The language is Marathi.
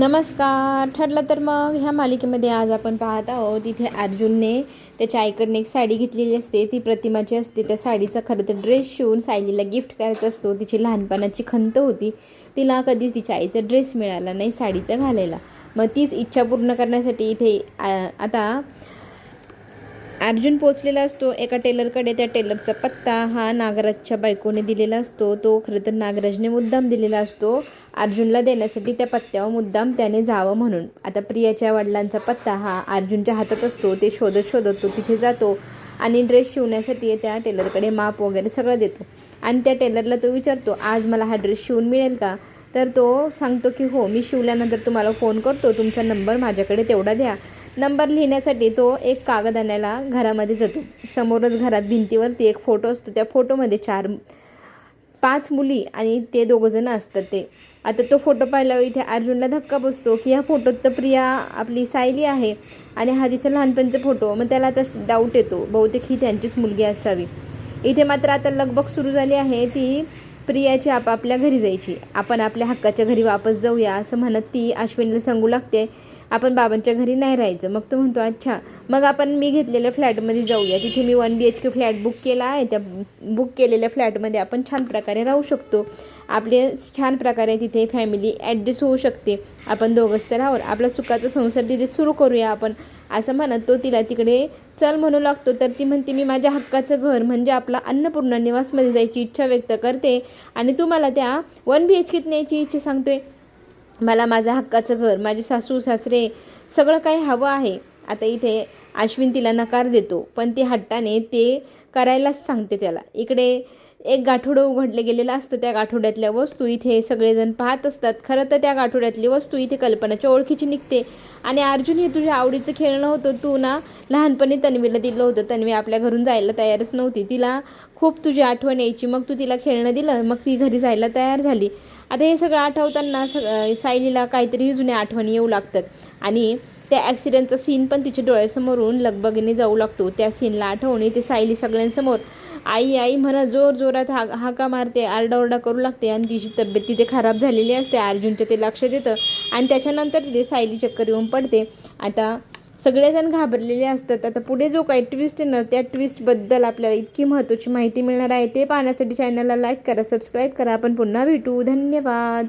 नमस्कार. ठरलं तर मग ह्या मालिकेमध्ये आज आपण पाहत आहोत इथे अर्जुनने त्याच्या आईकडनं एक साडी घेतलेली असते. ती प्रतिमाची असते. त्या साडीचा खरं तर ड्रेस शिवून सायलीला गिफ्ट करत असतो. तिची लहानपणाची खंत होती. तिला कधीच तिच्या आईचा ड्रेस मिळाला नाही साडीचा घालायला. मग तीच इच्छा पूर्ण करण्यासाठी इथे आता अर्जुन पोचलेला असतो. एका टेलरकडे त्या टेलरचा पत्ता हा नागराजच्या बायकोने दिलेला असतो. तो खरं तर नागराजने मुद्दाम दिलेला असतो. अर्जुनला देण्यासाठी त्या पत्त्यावर मुद्दाम त्याने जावं म्हणून. आता प्रियाच्या वडिलांचा पत्ता हा अर्जुनच्या हातात असतो. ते शोधत शोधत तो तिथे जातो आणि ड्रेस शिवण्यासाठी त्या टेलरकडे माप वगैरे सगळं देतो. आणि त्या टेलरला तो विचारतो आज मला हा ड्रेस शिवून मिळेल का? तर तो सांगतो की हो मी शिवल्यानंतर तुम्हाला फोन करतो. तुमचा नंबर माझ्याकडे तेवढा द्या. नंबर लिहिण्यासाठी तो एक कागद आणायला घरामध्ये जातो. समोरच घरात भिंतीवरती एक फोटो असतो. त्या फोटोमध्ये चार पाच मुली आणि ते दोघंजणं असतात ते. आता तो फोटो पाहिल्यावर इथे अर्जुनला धक्का बसतो की ह्या फोटोत तर प्रिया आपली सायली आहे आणि हा तिचा लहानपणीचा फोटो. मग त्याला आता डाऊट येतो. बहुतेक ही त्यांचीच मुलगी असावी. इथे मात्र आता लगबग सुरू झाली आहे ती प्रियाची आपापल्या घरी जायची. आपण आपल्या हक्काच्या घरी वापस जाऊया असं म्हणत ती अश्विनीला सांगू लागते आपण बाबांच्या घरी नाही राहायचं. मग तो म्हणतो अच्छा. मग आपण मी घेतलेल्या फ्लॅटमध्ये जाऊया. तिथे मी one B H K flat book केला आहे. त्या बुक केलेल्या फ्लॅटमध्ये आपण छान प्रकारे राहू शकतो. आपले छान प्रकारे तिथे फॅमिली ॲडजस्ट होऊ शकते. आपण दोघंच तर राहून आपला सुखाचा संसार तिथे सुरू करूया आपण. असं म्हणत तो तिला तिकडे चल म्हणू लागतो. तर ती म्हणते मी माझ्या हक्काचं घर म्हणजे आपला अन्नपूर्णा निवासमध्ये जायची इच्छा व्यक्त करते आणि तू मला त्या वन बी एच केत न्यायची इच्छा सांगतोय. मला माझं हक्काचं घर माझे सासू सासरे सगळं काही हवं आहे. आता इथे अश्विन तिला नकार देतो पण ती हट्टाने ते करायलाच सांगते त्याला. इकडे एक गाठोडं उघडलं गेलेलं असतं त्या गाठोड्यातल्या वस्तू. इथे सगळेजण पाहत असतात. खरं तर त्या गाठोड्यातली वस्तू इथे कल्पनाच्या ओळखीची निघते. आणि अर्जुन हे तुझ्या आवडीचं खेळणं होतं. तू ना लहानपणी तन्वीला दिलं होतं. तन्वी आपल्या घरून जायला तयारच नव्हती. तिला खूप तुझी आठवण यायची. मग तू तिला खेळणं दिलं. मग ती घरी जायला तयार झाली. आता हे सगळं आठवताना सग सायलीला काहीतरी जुन्या आठवणी येऊ लागतात. आणि त्या ॲक्सिडेंटचा सीन पण तिच्या डोळ्यासमोरून लगबगीने जाऊ लागतो. त्या सीनला आठवणी ते सायली सगळ्यांसमोर. आई आई म्हणा जोर जोरात हा हाका मारते आरडाओरडा करू लागते आणि तिची तब्येत तिथे खराब झालेली असते. अर्जुनच्या ते लक्ष देतं आणि त्याच्यानंतर तिथे सायली चक्कर येऊन पडते. आता सगळेजण घाबरलेले असतात. आता पुढे जो काही ट्विस्ट आहे ना त्या ट्विस्टबद्दल आपल्याला इतकी महत्त्वाची माहिती मिळणार आहे ते पाहण्यासाठी चॅनलला लाईक करा सबस्क्राईब करा. आपण पुन्हा भेटू. धन्यवाद.